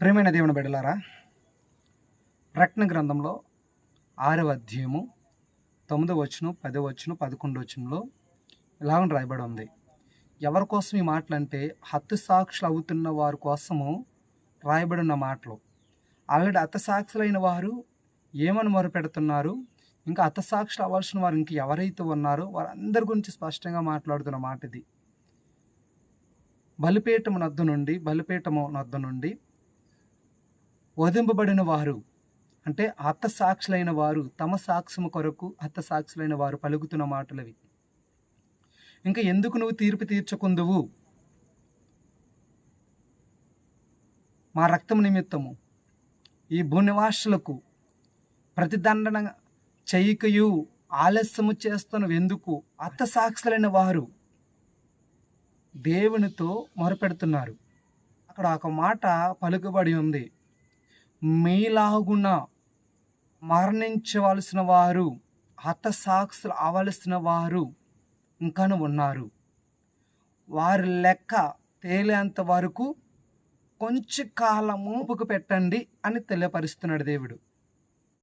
ప్రేమైన దేవుని బిడ్డలారా ప్రకటన గ్రంథంలో ఆరవ అధ్యాయము తొమ్మిదో వచ్చును పదో వచ్చును పదకొండు వచ్చునులో ఇలాగ రాయబడి ఉంది. ఎవరి కోసం ఈ మాటలు అంటే హత్తు సాక్షులు అవుతున్న వారి కోసము రాయబడి ఉన్న మాటలు. ఆల్రెడీ హతసాక్షులైన వారు ఏమని మొరపెడుతున్నారు ఇంకా హతసాక్షులు అవ్వాల్సిన వారు ఇంక ఎవరైతే ఉన్నారో వారందరి గురించి స్పష్టంగా మాట్లాడుతున్న మాట ఇది బలిపీఠము నద్దు నుండి బలిపీఠము నద్దు నుండి వధింపబడిన వారు అంటే అర్థసాక్షులైన సాక్షులైన వారు తమ సాక్ష్యము కొరకు అర్థసాక్షులైన సాక్షులైన వారు పలుకుతున్న మాటలవి. ఇంకా ఎందుకు నువ్వు తీర్పు తీర్చకుందువు? మా రక్తము నిమిత్తము. ఈ భూనివాసులకు ప్రతిదండన చేయకయు ఆలస్యము చేస్తున్నవి ఎందుకు? అత్త సాక్షులైన వారు దేవునితో మొరపెడుతున్నారు. అక్కడ ఒక మాట పలుకుబడి ఉంది. మీలాగున మరణించవలసిన వారు హతసాక్షులు అవలసిన వారు ఇంకాను ఉన్నారు. వారి లెక్క తేలేంత వరకు కొంచెం కాలం ఊపుకు పెట్టండి అని తెలియపరుస్తున్నాడు దేవుడు.